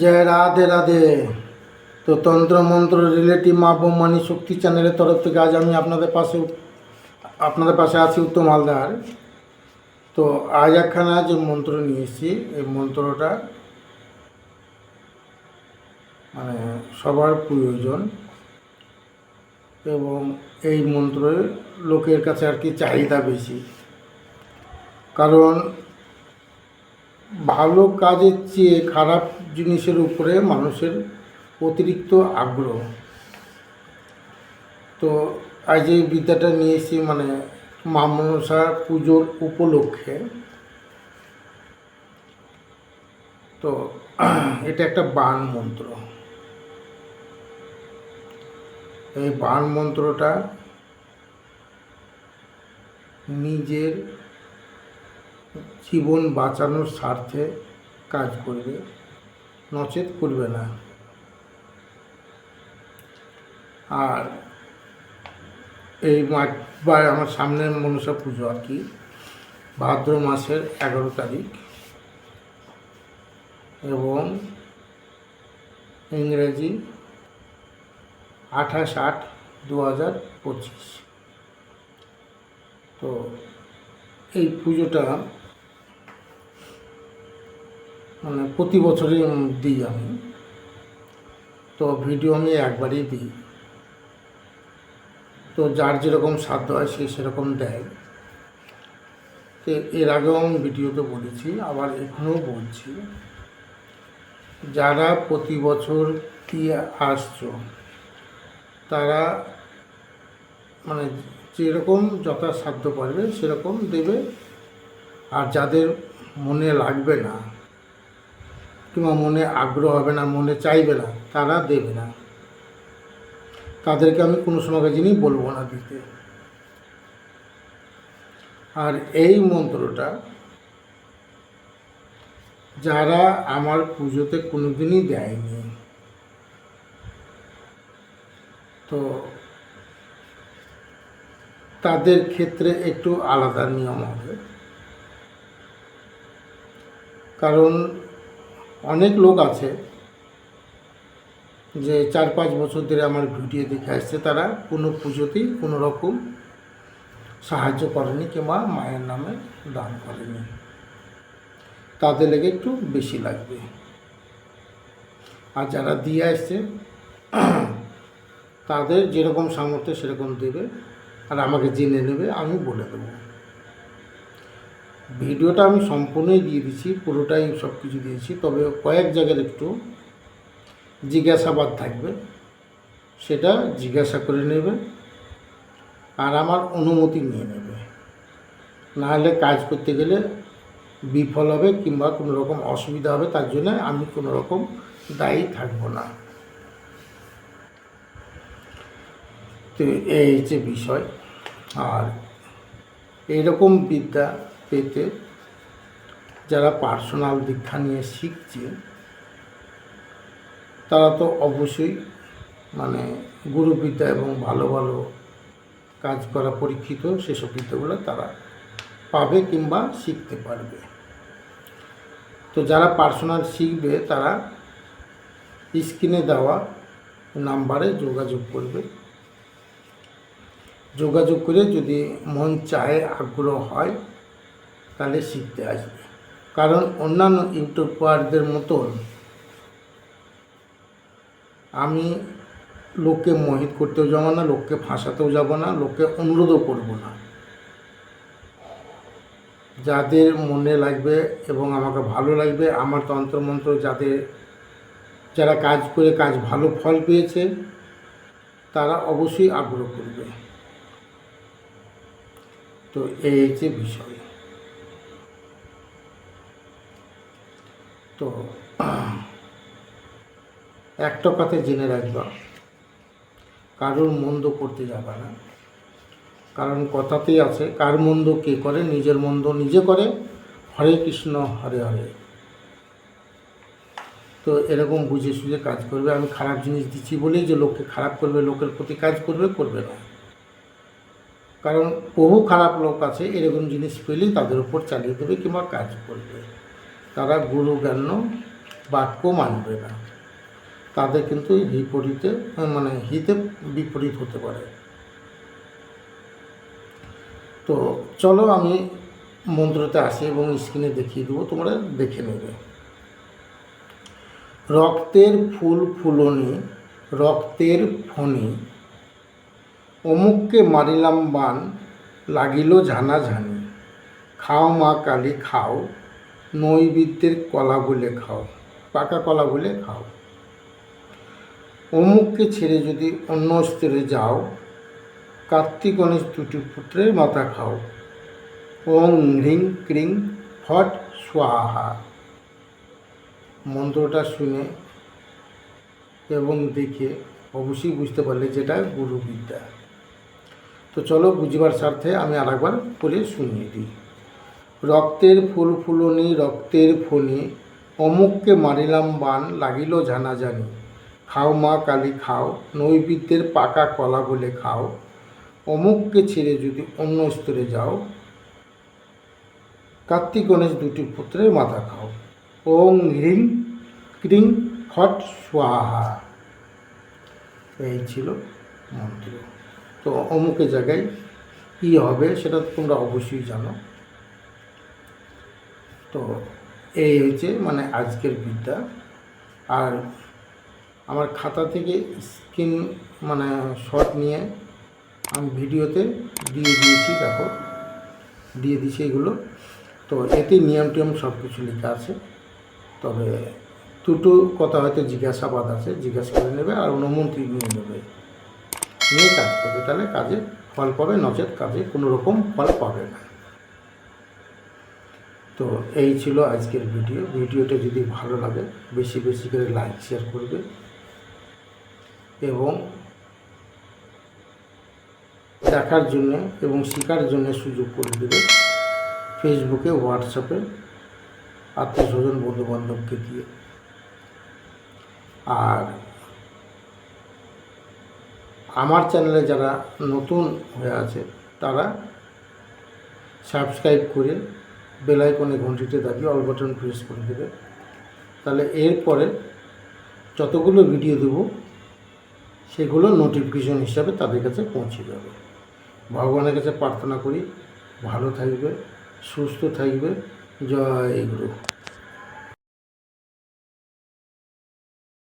জয় রাধে রাধে। তো তন্ত্র মন্ত্র রিলেটিভ মা বোমানি শক্তি চ্যানেলের তরফ থেকে আজ আমি আপনাদের পাশে আপনাদের পাশে আছি উত্তম হালদার। তো আজ একখানা যে মন্ত্র নিয়ে এসেছি, এই মন্ত্রটা মানে সবার প্রয়োজন এবং এই মন্ত্রের লোকের কাছে আর কি চাহিদা বেশি। কারণ ভালো কাজের চেয়ে খারাপ জিনিসের উপরে মানুষের অতিরিক্ত আগ্রহ। তো আজ এই বিদ্যাটা নিয়েছি মানে মা মনসা পুজোর উপলক্ষে। তো এটা একটা বান মন্ত্র। এই বান মন্ত্রটা নিজের জীবন বাঁচানোর স্বার্থে কাজ করবে, নচেত করবে না। আর এই মাস বা আমার সামনের মনসা পুজো আর কি, ভাদ্র মাসের এগারো তারিখ। এবং ইংরেজি আঠাশ আট দু হাজার পঁচিশ। তো এই পুজোটা মানে প্রতি বছরই দিই আমি। তো ভিডিও আমি একবারই দিই। তো যার যেরকম সাধ্য হয় সে সেরকম দেয়। তো এর আগেও আমি ভিডিওতে বলেছি, আবার এখনও বলছি। যারা প্রতি বছর দিয়ে আসছ, তারা মানে যেরকম যথাসাধ্য পারবে সেরকম দেবে। আর যাদের মনে লাগবে না কিংবা মনে আগ্রহ হবে না, মনে চাইবে না, তারা দেবে না। তাদেরকে আমি কোনো সময় জিনিস বলব না দিতে। আর এই মন্ত্রটা যারা আমার পুজোতে কোনোদিনই দেয়নি। তো তাদের ক্ষেত্রে একটু আলাদা নিয়ম হবে। কারণ অনেক লোক আছে যে চার পাঁচ বছর ধরে আমার ভিডিও দেখে আসছে, তারা কোনো পুজোতেই কোনো রকম সাহায্য করেনি কিংবা মায়ের নামে দান করেনি। তাদের লেগে একটু বেশি লাগবে। আর যারা দিয়ে আসছে, তাদের যেরকম সামর্থ্য সেরকম দেবে, আর আমাকে জেনে নেবে, আমি বলে দেবো। ভিডিওটা আমি সম্পূর্ণই দিয়ে দিচ্ছি পুরোটাই সব কিছু দিয়েছি, তবে কয়েক জায়গার একটু জিজ্ঞাসাবাদ থাকবে, সেটা জিজ্ঞাসা করে নেবে আর আমার অনুমতি নিয়ে নেবে। নাহলে কাজ করতে গেলে বিফল হবে কিংবা কোনো রকম অসুবিধা হবে, তার জন্য আমি কোনো রকম দায়ী থাকব না। তো এই হচ্ছে বিষয়। আর এইরকম বিদ্যা পেতে যারা পার্সোনাল দীক্ষা নিয়ে শিখছে, তারা তো অবশ্যই মানে গুরুবিদ্যা এবং ভালো ভালো কাজ করা পরীক্ষিত সেসব বিদ্যাগুলো তারা পাবে কিংবা শিখতে পারবে। তো যারা পার্সোনাল শিখবে, তারা স্ক্রিনে দেওয়া নাম্বারে যোগাযোগ করবে। যোগাযোগ করে যদি মন চায়, আগ্রহ হয় তাহলে শিখতে আসবে। কারণ অন্যান্য ইউটিউবারদের মতন আমি লোককে মোহিত করতেও যাব না, লোককে ফাঁসাতেও যাব না, লোককে অনুরোধও করব না। যাদের মনে লাগবে এবং আমাকে ভালো লাগবে, আমার তন্ত্রমন্ত্র যাদের, যারা কাজ করে কাজ ভালো ফল পেয়েছে, তারা অবশ্যই আগ্রহ করবে। তো এই হচ্ছে বিষয়। তো একটা কথা জেনে রাখবা, কারোর মন্দ করতে যাবে না। কারণ কথাতেই আছে, কার মন্দ কে করে, নিজের মন্দ নিজে করে, হরে কৃষ্ণ, হরে হরে। তো এরকম বুঝে সুঝে কাজ করবে। আমি খারাপ জিনিস দিচ্ছি বলেই যে লোককে খারাপ করবে, লোকের প্রতি কাজ করবে করবে না। কারণ বহু খারাপ লোক আছে, এরকম জিনিস পেলেই তাদের উপর চালিয়ে দেবে কিংবা কাজ করবে। তারা গুরু জ্ঞান বাক্য মানবে না। তাদের কিন্তু বিপরীতে মানে হিতে বিপরীত হতে পারে। তো চলো আমি মন্ত্রতে আসি এবং স্ক্রিনে দেখিয়ে দেবো, তোমরা দেখে নেবে। রক্তের ফুল ফুলনি, রক্তের ফণি, অমুককে মারিলাম বান, লাগিল ঝানা ঝানি খাও মা কালী, খাও। নৈবিদ্যের কলা বলে খাও, পাকা কলা বলে খাও। অমুককে ছেড়ে যদি অন্য স্তরে যাও, কার্তিক গণেশ দুটি পুত্রের মাথা খাও। ওং হ্রিং ক্রিং ফট স্বাহা। মন্ত্রটা শুনে এবং দেখে অবশ্যই বুঝতে পারলে যেটা গুরুবিদ্যা। তো চলো বুঝবার স্বার্থে আমি আরেকবার বলে শুনিয়ে দিই। রক্তের ফুল ফুলনি, রক্তের ফণি অমুককে মারিলাম বান, লাগিল জানা জানি খাও মা কালী, খাও, নৈবিদ্যের পাকা কলা বলে খাও, অমুককে ছেড়ে যদি অন্য স্তরে যাও কার্তিক গণেশ দুটি পুত্রের মাথা খাও। ওং হ্রিং, ক্রিং, ফট, স্বাহা। এই ছিল মন্ত্র। তো অমুকের জায়গায় কী হবে সেটা তোমরা অবশ্যই জানো। তো এই হচ্ছে মানে আজকের বিদ্যা। আর আমার খাতা থেকে স্ক্রিন মানে শট নিয়ে আমি ভিডিওতে দিয়ে দিয়েছি, দেখো। দিয়ে দিয়েছি এগুলো। তো এতে নিয়ম টিয়ম সব কিছু লেখা আছে। তবে দুটো কথা হয়তো জিজ্ঞাসাবাদ আছে, জিজ্ঞাসা করে নেবে আর অনুমতি নিয়ে নেবে। নিয়ে কাজ করবে, তাহলে কাজে ফল পাবে, নচেত কাজে কোনো রকম ফল পাবে না। তো এই ছিল আজকের ভিডিও। ভিডিওটা যদি ভালো লাগে, বেশি বেশি করে লাইক শেয়ার করবে। এবং দেখার জন্য এবং শেখার জন্য সুযোগ করে দেবে। ফেসবুকে হোয়াটসঅ্যাপে আত্মীয় স্বজন বন্ধু বান্ধবকে দিয়ে। আর আমার চ্যানেলে যারা নতুন হয়ে আছে, তারা সাবস্ক্রাইব করে বেল আইকনে ঘন্টিতে দাবিয়ে অল বাটন প্রেস করে দেবে। তাহলে এরপরে যতগুলো ভিডিও দেবো, সেগুলো নোটিফিকেশন হিসাবে তাদের কাছে পৌঁছে যাবে। ভগবানের কাছে প্রার্থনা করি, ভালো থাকবে, সুস্থ থাকবে, জয় গুরু।